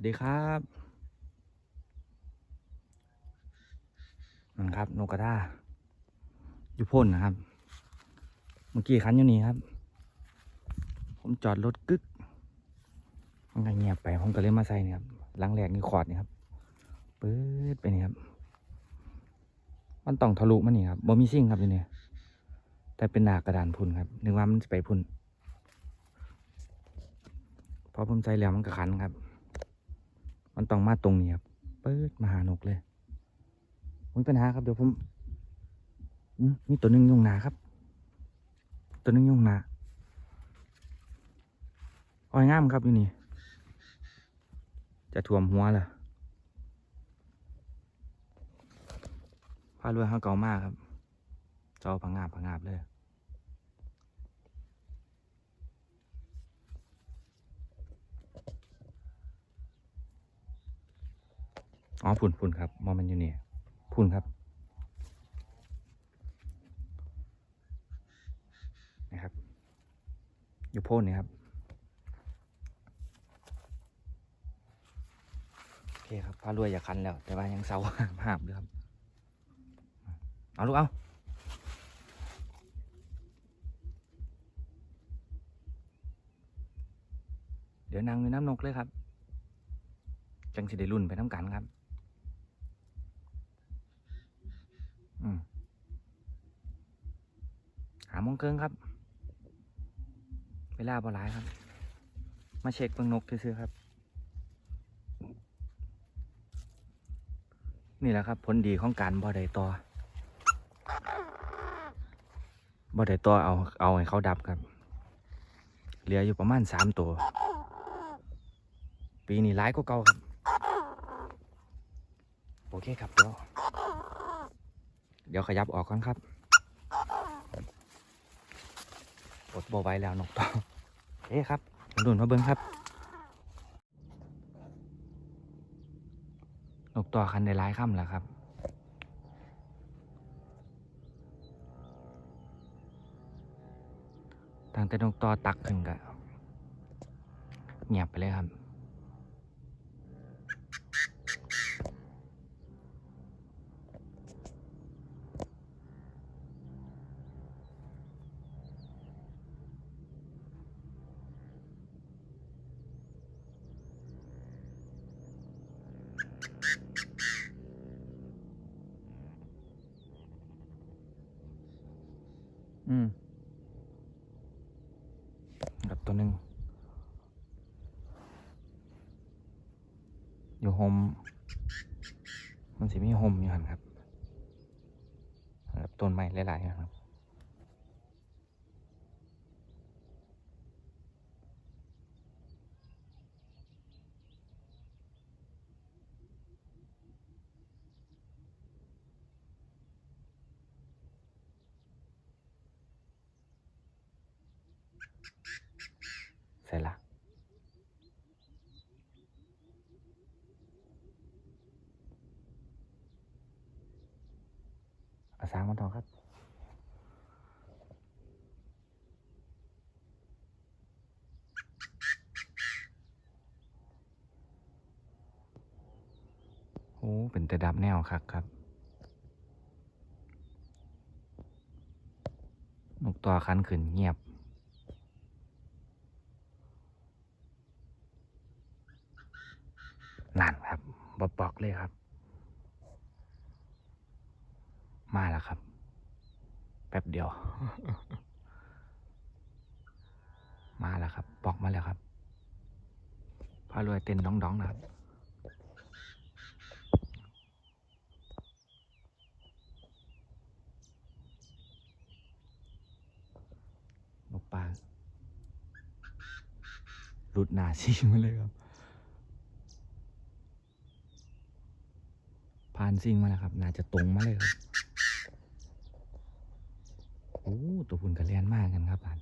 วัสดีครับนั่นครับนกกระทาอยู่พ่นนะครับ เมื่อกี้คันอยู่นี่ครับ ผมจอดรถกึก มันก็เงียบไป ผมก็เลยมาใส่นี่ครับหลังแรกนี่ขอดนี่ครับปื๊ดไปนี่ครับ มันต้องทะลุมันนี่ครับบ่มีซิ่งครับอยู่นี่แต่เป็นหนากระดานพุ่นครับ นึกว่ามันจะไปพุ่นพอผมใส่แล้วมันก็ขันครับ มันต้องมาตรงนี้ครับเปิดมาหานกเลยมีปัญหาครับเดี๋ยวผมอืมมีตัวหนึ่งยงหนาครับ ตัวหนึ่งยงหนาอ้อยงามครับอยู่นี่ จะท่วมหัวเลยพารวยเขาเก่ามากครับ เจอพังงาบพังงาบเลย อ๋อพุ่นพุ่นครับมอมันอยู่นี่ยพุ่นครับนะครับอยู่โพ่นนี่ครับโอเคครับพารวยอย่าคันแล้ว แต่ว่ายังเศร้าหามหามเลยครับเอาลูกเอาเดี๋ยวนางในน้ำนกเลยครับ จังสิได้รุ่นไปน้ำกันครับ อืม หาโมงเกิงครับ เวลาบ่หลายครับ มาเช็คเบิ่งนกซื้อครับ นี่แหละครับ ผลดีของการบ่ได้ต่อบ่ได้ต่อเอาเอาให้เขาดับครับ เหลืออยู่ประมาณสามตัว ปีนี้ร้ายก็เก่าครับ โอเคครับเดี๋ยวเดี๋ยวขยับออกก่อนครับ อดบอไว้แล้วนกต่อเอ๊คครับมาดุนมาเบิ้งครับ นกต่อคันในร้ายค่ำแล้วครับตั้งแต่นกต่อตักขึ้นกะเงียบไปเลยครับ อืมกับตัวหนึ่ง ฮมมันสิมีโฮมอยู่หันครับ ต้นไม้หลายๆครับ เอาสางมันทองครับ โอ้ เป็นแต่ดับแนวครับครับ นกตัวคันขึ้นเงียบนั่นครับบอบบอกเลยครับ มาแล้วครับ แป๊บเดียว มาแล้วครับบอกมาแล้วครับพารวยเต้นดองๆนะครับนกปลาหลุดหนาซิมาเลยครับ ผ่านซิงมาแล้วครับ น่าจะตรงมาเลยครับ โอ้ตัวพุ่นกระเลียนมากกันครับผ่าน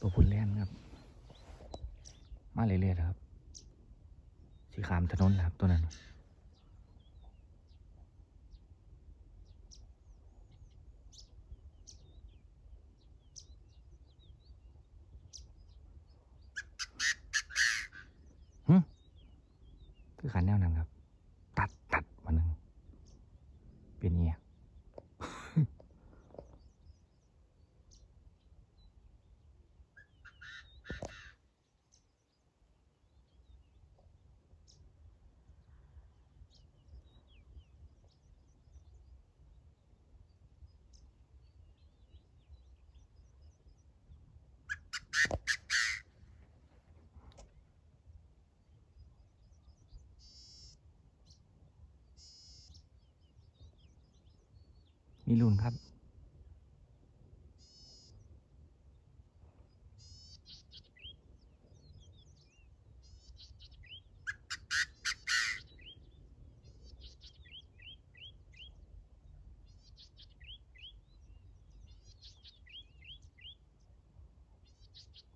ตัวพุ่นเลียนครับ มาเรื่อยๆครับ สีขามถนนครับตัวนั้น คือกานแนวนั้นครับ มีรุ่นครับ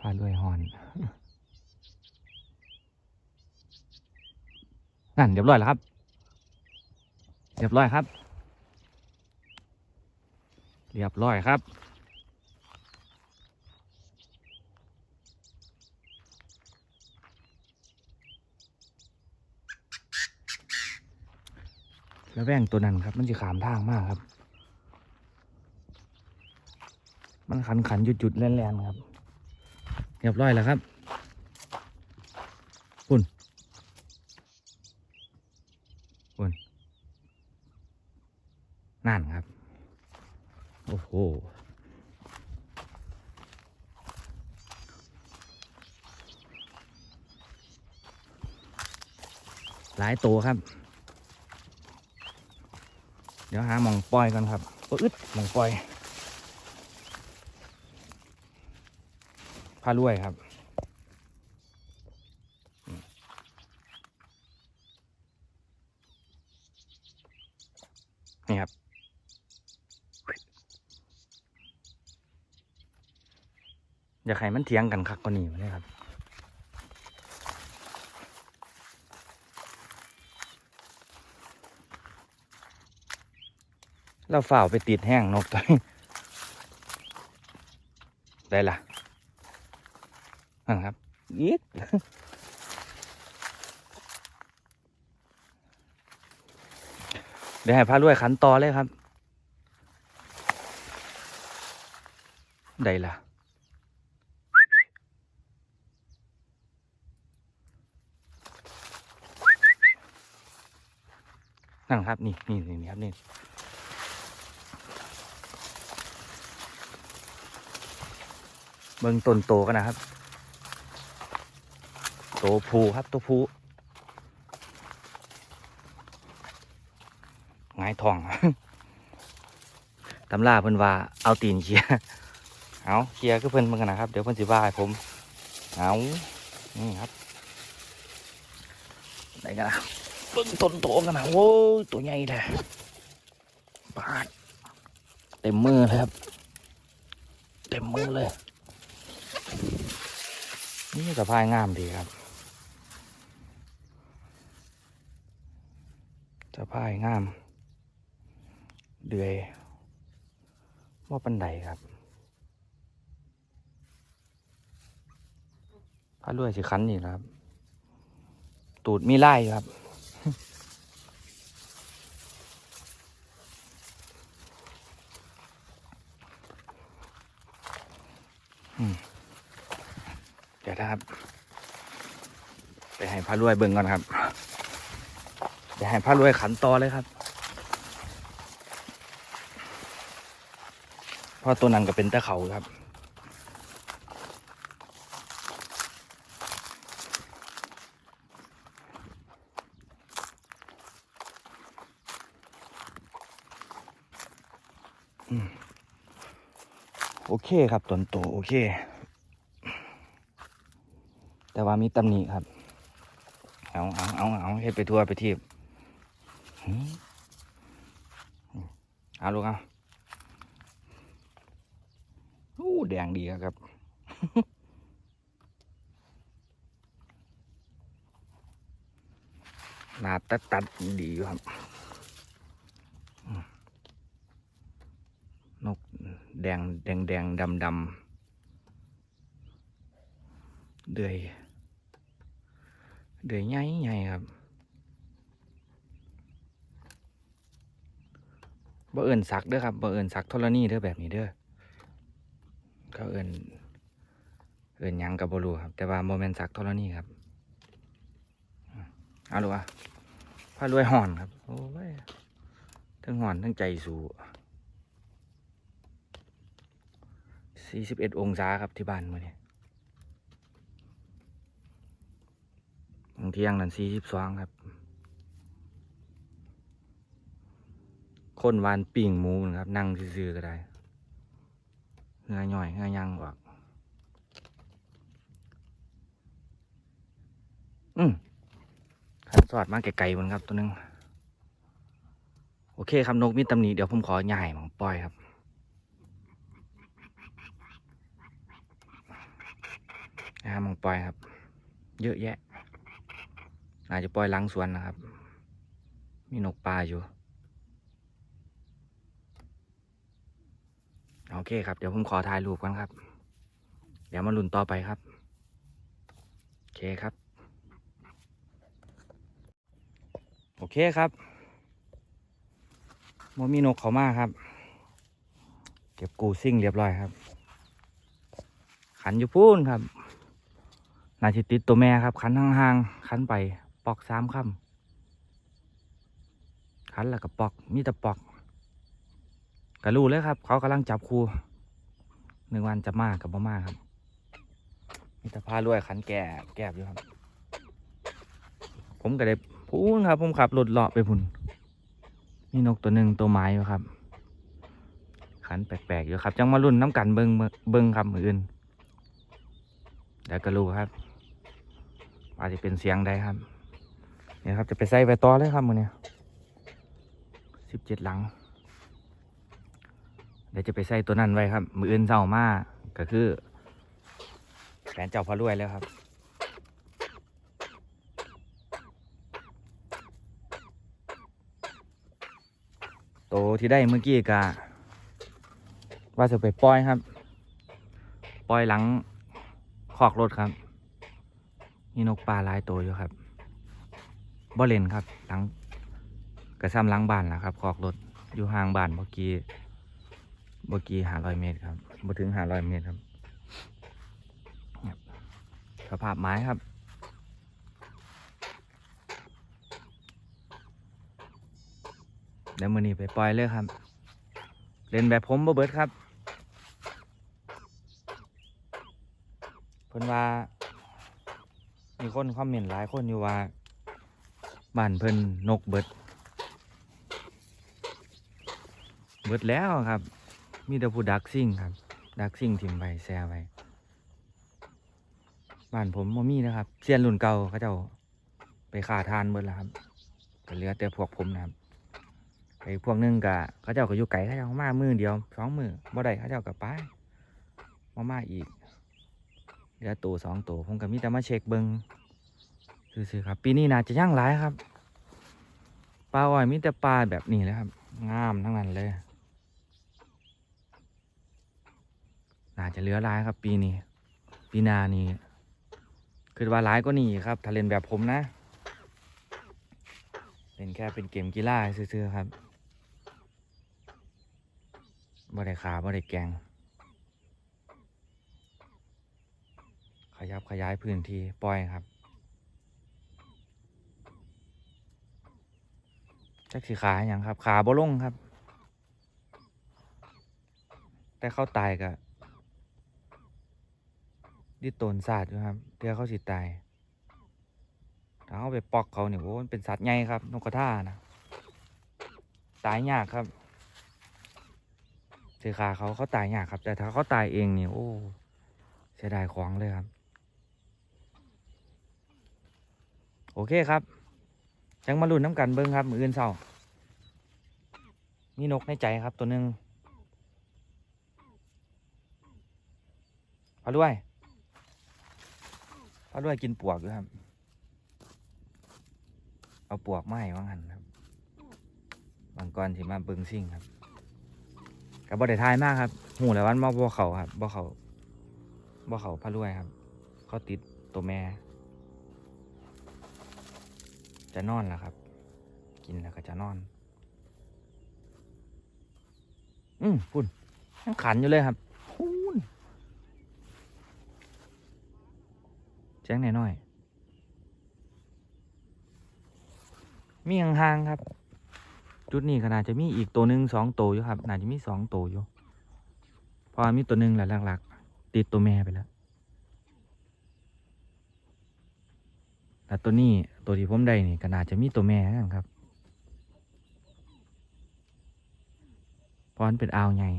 พาด้วยฮอน นั่นเรียบร้อยแล้วครับ เรียบร้อยครับ เรียบร้อยครับแล้วแว่งตัวนั้นครับ มันจะขามทางมากครับ มันขันขันหยุดหยุดๆแล่นๆครับ เรียบร้อยแล้วครับปุ่นปุ่นนั่นครับ อ้โหหลายตัวครับ เดี๋ยวหาหมองปล่อยกันครับโอ้อึดหมองปล่อยพารวยครับนี่ครับ อยากให้มันเถียงกันคักกว่านี้เลยครับเราฝ่าวไปติดแห้งนกตัวนี้ได้ละนั่นครับอีกเดี๋ยวให้พระรวยขันต่อเลยครับ ได้ละ นั่นครับนี่นี่นี่ครับนี่เบิ่งต้นโตกันนะครับ โตผูครับตัวผูหงทองตำราเพิ่นว่าเอาตีนเคียเอาเคียร์คือเพิ่นเบิ่งกันนะครับ เดี๋ยวเพิ่นสิว่าให้ผมเอานี่ครับไหนกันนะ เบิ่งต้นโตกันนะโว้ยตัวใหญ่เลยบาดเต็มมือเลยครับ เต็มมือเลย นี่สะพายงามดีครับสะพายงาม เดือยว่าปันไดครับพระรวยสิคันนี่ครับ ตูดมีไล่ครับ เดี๋ยวนะครับ ไปให้พระรวยเบิ่งก่อนครับเดี๋ยวให้พระรวยขันต่อเลยครับเพราะตัวนั้นก็เป็นตะเขาครับ อืมโอเคครับตนโตโอเค แต่ว่ามีตำหนิครับ เอาเอาเอาเอาเฮ็ดไปทั่วไปทีบเอาลูกเอาอู้แดงดีครับหนาตัดตัดดีอยู่ครับ แดงแดงแดงดำดำเดือยเดือยใหญ่ใหญ่ครับบ่เอิญสักเด้อครับบ่เอิญสักทรณีเด้อแบบนี้เด้อก็เอิญเอิญยังกับบรูครับ แต่ว่าโมเมนต์สักทรณีครับเอาลูกอะพารวยห่อนครับ โอ้ยทั้งห่อนทั้งใจสู้ สี่สิบเอ็ดองศาครับที่บ้านมื่อนี้บางเที่ยงนั่นสี่สิบสองครับ คนวานปิ่งหมูนะครับ นั่งซื่อก็ได้เงือย่อยเงือยังออกอืมขันสอดมากไกลๆมันครับตัวนึง โอเคครับนกมีตำหนิเดี๋ยวผมขอใหญ่ของปล่อยครับ นะมองปล่อยครับ เยอะแยะ อาจจะปล่อยหลังสวนนะครับ มีนกปลาอยู่ โอเคครับ เดี๋ยวผมขอถ่ายรูปกันครับ เดี๋ยวมาลุ้นต่อไปครับ โอเคครับ โอเคครับมมีนกเขามากครับ เก็บกูซิ่งเรียบร้อยครับ ขันอยู่พูนครับ นาจิติดตัวแม่ครับขันห่างๆขันไปปอกสามคำขันแล้วก็ปอก มีแต่ปอกก็รู้เลยครับ เขากำลังจับครูหนึ่งวันจะมากกับบ่มากครับ มีแต่พารวยขันแก่แก็บอยู่ครับ ผมก็ได้พูนครับ ผมขับรถเลาะไปพุ่นมีนกตัวหนึ่งตัวไม้อยู่ครับ ขันแปลกๆอยู่ครับ จังมารุ่นน้ำกันเบิงเบิงครับมืออื่นเดี๋ยวก็รู้ครับ อาจจะเป็นเสียงใดครับเนี่ยครับจะไปใส่ไปต่อเลยครับมือเนี่ยสิบเจ็ดหลังเดี๋ยวจะไปใส่ตัวนั้นไว้ครับ มืออื่นเศร้ามาก็คือแฟนเจ้าพระรวยแล้วครับโตที่ได้เมื่อกี้กะว่าจะไปปล่อยครับ ปล่อยหลังคอกรถครับ มีนกปลาลายตัวอยู่ครับบ่เลนครับหลังกระซ้ำหลังบ้านล่ะครับคอกรถอยู่ห่างบ้านเมื่อกี้เมื่อกี้หาร้อยเมตรครับบ่ถึงหาร้อยเมตรครับครับสภาพไม้ครับเดี๋ยวมือนี้ไปปล่อยเลยครับ เล่นแบบผมบ่เบิดครับเพิ่นว่า มีคนคอมเมนต์หลายคนอยู่ว่าบ้านเพิ่นนกเบิด เบิดแล้วครับ มีแต่ผู้ดักซิ่งครับ ดักซิ่งทิมไปแซ่ไปบ้านผมบ่มีนะครับเซียนรุ่นเก่าเขาเจ้าไปขาทานเบิดแล้วครับก็เหลือแต่พวกผมนะครับไอ้พวกนึงก็เขาเจ้าก็อยู่ไกลเขาเจ้ามามือเดียวสองมือบ่ได้เขาเจ้าก็ไปมามาอีก เหลือตัวสองตัวผมก็มีแต่มาเช็คเบิงซื่อๆครับ ปีนี้น่าจะย่างหลายครับ ปลาอ้อยมีแต่ปลาแบบนี้เลยครับ งามทั้งนั้นเลยน่าจะเหลือหลายครับ ปีนี้ปีนานี้คือว่าหลายก็นี่ครับ ถ้าเล่นแบบผมนะเป็นแค่เป็นเกมกีฬาซื่อๆครับบ่ได้ขาบ่ได้แกง ยับขยายพื้นที่ปล่อยครับจักสีขาอย่างครับ ขาบ่ลงครับ แต่เข้าตายกะดิโตนศาสตร์อยู่ครับเดี๋ยวเขาสิตายถ้าเขาไปปอกเขาเนี่ยโอ้มันเป็นสัตว์ใหญ่ครับ นกกระท่านะตายยากครับสีขาเขาเขาตายยากครับ แต่ถ้าเขาตายเองเนี่ยโอ้เสียดายของเลยครับ โอเคครับจังมาลุ้นน้ำกันเบิ้งครับมืออื่นเศร้ามีนกในใจครับตัวหนึ่งพาด้วยพาด้วยกินปวกด้วยครับ เอาปวกไม้ว่างหันครับบางกรที่มาเบิ้งซิ่งครับกับบ่ได้ทายมากครับ หูแล้ววันมาบ่เขาครับบ่เขาบ่เขาพาด้วยครับ เขาติดตัวแม่ จะนอนแล้วครับ กินแล้วก็จะนอน อืมพุ่นยังขันอยู่เลยครับพูนแจ้งหน่อยๆมีห่างๆครับ จุดนี้ก็น่าจะมีอีกตัวหนึ่งสองตัวอยู่ครับน่าจะมีสองตัวอยู่พราะว่ามีตัวหนึ่งแหละหลักๆติดตัวแม่ไปแล้ว แต่ตัวนี้ตัวที่ผมได้นี่ก็น่าจะมีตัวแม่กันครับเพราะมันเป็นอ่าวใหญ่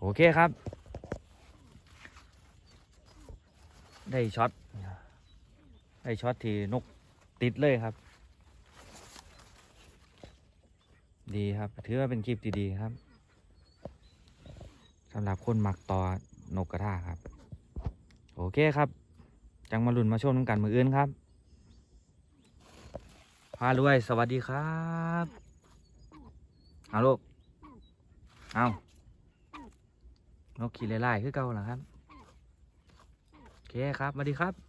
โอเคครับ ได้ช็อตได้ช็อตที่นกติดเลยครับ ดีครับถือว่าเป็นคลิปที่ดีครับสำหรับคนมักต่อนกกระทาครับ โอเคครับ จังมาลุ่นมาชมน้ำกันมืออื่นครับ พารวย สวัสดีครับเอาลูกเอานกขี่ไล่ๆคือเก่าเหรอครับ โอเคครับสวัสดีครับ